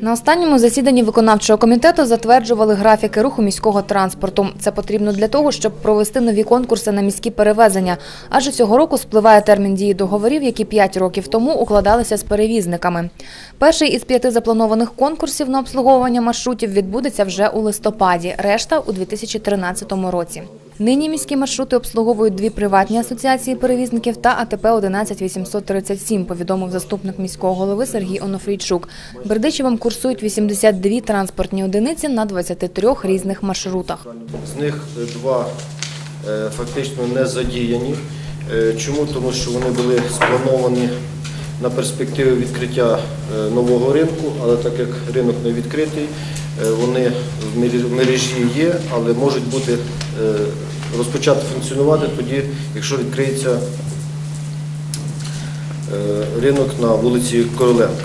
На останньому засіданні виконавчого комітету затверджували графіки руху міського транспорту. Це потрібно для того, щоб провести нові конкурси на міські перевезення. Адже цього року спливає термін дії договорів, які 5 років тому укладалися з перевізниками. Перший із п'яти запланованих конкурсів на обслуговування маршрутів відбудеться вже у листопаді, решта у 2013 році. Нині міські маршрути обслуговують дві приватні асоціації перевізників та АТП 11837, повідомив заступник міського голови Сергій Онофрійчук. Бердичевим курсують 82 транспортні одиниці на 23 різних маршрутах. З них два е, фактично не задіяні. Е, Чому? Тому що вони були сплановані на перспективу відкриття е, нового ринку, але так як ринок не відкритий, е, вони в мережі є, але можуть бути е, розпочати функціонувати тоді, якщо відкриється ринок на вулиці Короленка.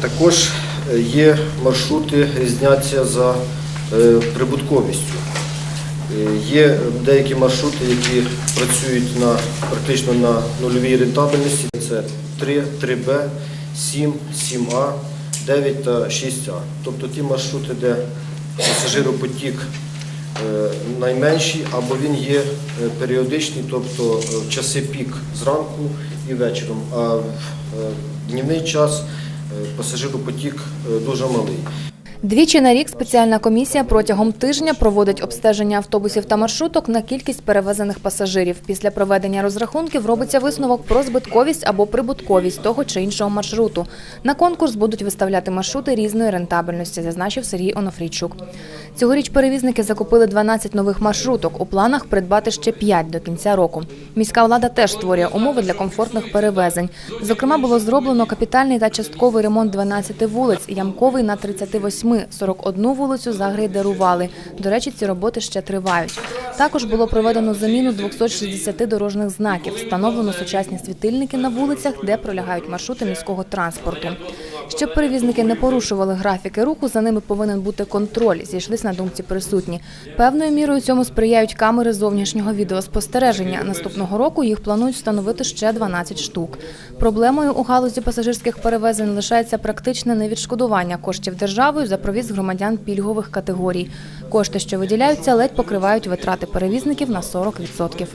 Також є маршрути, різняться за прибутковістю. Е, Є деякі маршрути, які працюють на, практично на нульовій рентабельності. Це 3, 3Б, 7, 7А, 9 та 6А. Тобто ті маршрути, де пасажиропотік е, найменший, або він є е, періодичний, тобто в часи пік зранку і вечором, а в днівний час пасажиропотік дуже малий. Двічі на рік спеціальна комісія протягом тижня проводить обстеження автобусів та маршруток на кількість перевезених пасажирів. Після проведення розрахунків робиться висновок про збитковість або прибутковість того чи іншого маршруту. На конкурс будуть виставляти маршрути різної рентабельності, зазначив Сергій Онофрійчук. Цьогоріч перевізники закупили 12 нових маршруток. У планах придбати ще 5 до кінця року. Міська влада теж створює умови для комфортних перевезень. Зокрема, було зроблено капітальний та частковий ремонт 12 вулиць, ямковий на 38, 41 вулицю загрейдерували. До речі, ці роботи ще тривають. Також було проведено заміну 260 дорожніх знаків, встановлено сучасні світильники на вулицях, де пролягають маршрути міського транспорту. Щоб перевізники не порушували графіки руху, за ними повинен бути контроль. Зійшлись на думці присутні. Певною мірою цьому сприяють камери зовнішнього відеоспостереження. Наступного року їх планують встановити ще 12 штук. Проблемою у галузі пасажирських перевезень лишається практичне невідшкодування коштів державою за провіз громадян пільгових категорій. Кошти, що виділяються, ледь покривають витрати перевізників на 40%.